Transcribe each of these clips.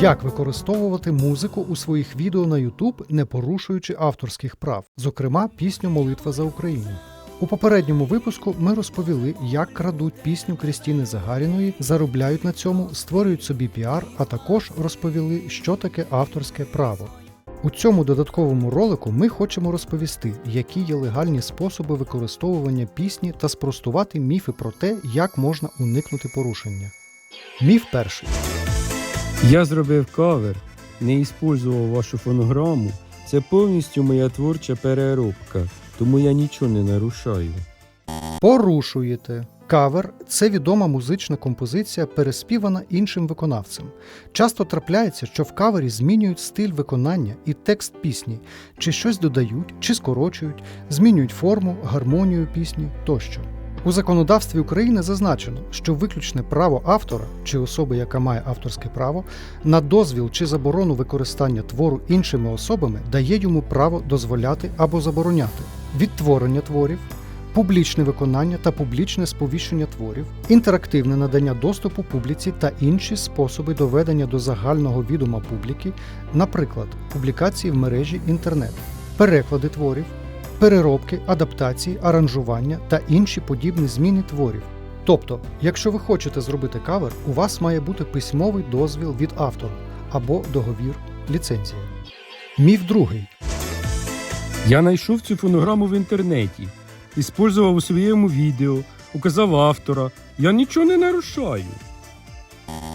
Як використовувати музику у своїх відео на YouTube, не порушуючи авторських прав, зокрема пісню Молитва за Україну. У попередньому випуску ми розповіли, як крадуть пісню Крістіни Загаріної, заробляють на цьому, створюють собі піар, а також розповіли, що таке авторське право. У цьому додатковому ролику ми хочемо розповісти, які є легальні способи використовування пісні та спростувати міфи про те, як можна уникнути порушення. Міф перший. Я зробив кавер, не іспользував вашу фонограму. Це повністю моя творча переробка, тому я нічого не нарушаю. Порушуєте. Кавер це відома музична композиція, переспівана іншим виконавцем. Часто трапляється, що в кавері змінюють стиль виконання і текст пісні, чи щось додають, чи скорочують, змінюють форму, гармонію пісні тощо. У законодавстві України зазначено, що виключне право автора чи особи, яка має авторське право, на дозвіл чи заборону використання твору іншими особами дає йому право дозволяти або забороняти відтворення творів, публічне виконання та публічне сповіщення творів, інтерактивне надання доступу публіці та інші способи доведення до загального відома публіки, наприклад, публікації в мережі інтернет, переклади творів, переробки, адаптації, аранжування та інші подібні зміни творів. Тобто, якщо ви хочете зробити кавер, у вас має бути письмовий дозвіл від автора або договір ліцензія. Міф другий. Я знайшов цю фонограму в інтернеті, іспользував у своєму відео, указав автора. Я нічого не нарушаю.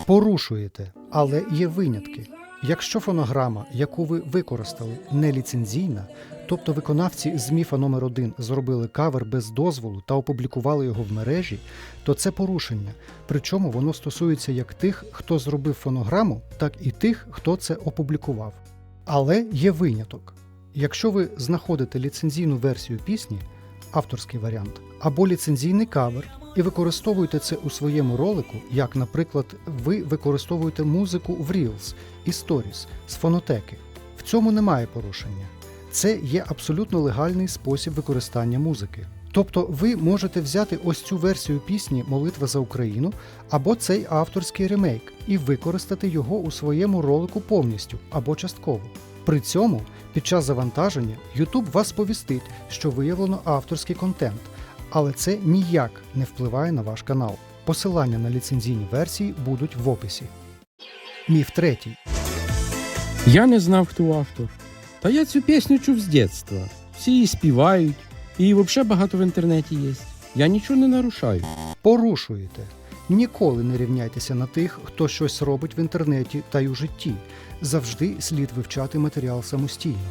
Порушуєте, але є винятки. Якщо фонограма, яку ви використали, не ліцензійна, тобто виконавці з міфа номер 1 зробили кавер без дозволу та опублікували його в мережі, то це порушення. Причому воно стосується як тих, хто зробив фонограму, так і тих, хто це опублікував. Але є виняток. Якщо ви знаходите ліцензійну версію пісні, авторський варіант, або ліцензійний кавер, і використовуєте це у своєму ролику, як, наприклад, ви використовуєте музику в Reels і Stories з фонотеки. В цьому немає порушення. Це є абсолютно легальний спосіб використання музики. Тобто ви можете взяти ось цю версію пісні Молитва за Україну або цей авторський ремейк і використати його у своєму ролику повністю або частково. При цьому під час завантаження YouTube вас сповістить, що виявлено авторський контент, але це ніяк не впливає на ваш канал. Посилання на ліцензійні версії будуть в описі. Міф третій. Я не знав, хто автор. Та я цю пісню чув з дитинства. Всі її співають, її взагалі багато в інтернеті є. Я нічого не нарушаю. Порушуєте. Ніколи не рівняйтеся на тих, хто щось робить в інтернеті та й у житті. Завжди слід вивчати матеріал самостійно.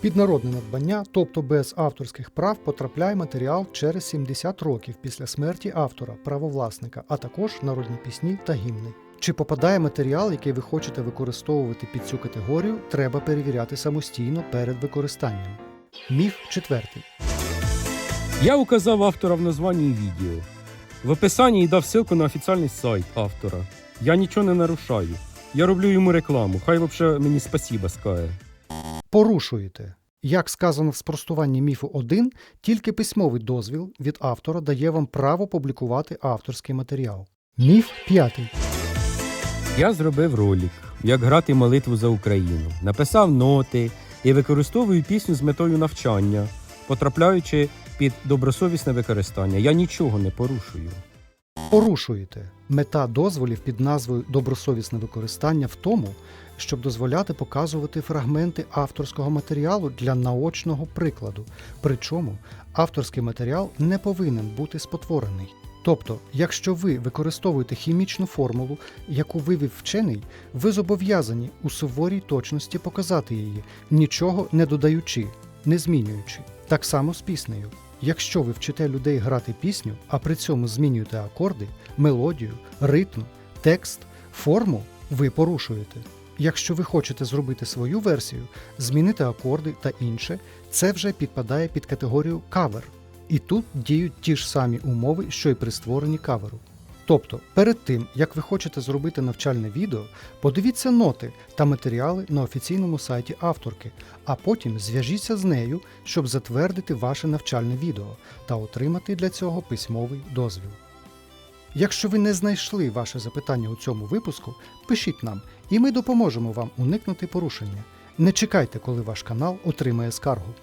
Під народне надбання, тобто без авторських прав, потрапляє матеріал через 70 років після смерті автора, правовласника, а також народні пісні та гімни. Чи попадає матеріал, який ви хочете використовувати під цю категорію, треба перевіряти самостійно перед використанням. Міф четвертий. Я указав автора в названні відео. В описанні і дав ссылку на офіційний сайт автора. Я нічого не нарушаю. Я роблю йому рекламу. Хай взагалі мені спасіба скаже. Порушуєте. Як сказано в спростуванні міфу 1, тільки письмовий дозвіл від автора дає вам право публікувати авторський матеріал. Міф п'ятий. Я зробив ролик, як грати молитву за Україну, написав ноти і використовую пісню з метою навчання, потрапляючи під добросовісне використання. Я нічого не порушую. Порушуєте. Мета дозволів під назвою Добросовісне використання в тому, щоб дозволяти показувати фрагменти авторського матеріалу для наочного прикладу. Причому авторський матеріал не повинен бути спотворений. Тобто, якщо ви використовуєте хімічну формулу, яку вивів вчений, ви зобов'язані у суворій точності показати її, нічого не додаючи, не змінюючи. Так само з піснею. Якщо ви вчите людей грати пісню, а при цьому змінюєте акорди, мелодію, ритм, текст, форму, ви порушуєте. Якщо ви хочете зробити свою версію, змінити акорди та інше, це вже підпадає під категорію кавер. І тут діють ті ж самі умови, що й при створенні каверу. Тобто, перед тим, як ви хочете зробити навчальне відео, подивіться ноти та матеріали на офіційному сайті авторки, а потім зв'яжіться з нею, щоб затвердити ваше навчальне відео та отримати для цього письмовий дозвіл. Якщо ви не знайшли ваше запитання у цьому випуску, пишіть нам, і ми допоможемо вам уникнути порушення. Не чекайте, коли ваш канал отримає скаргу.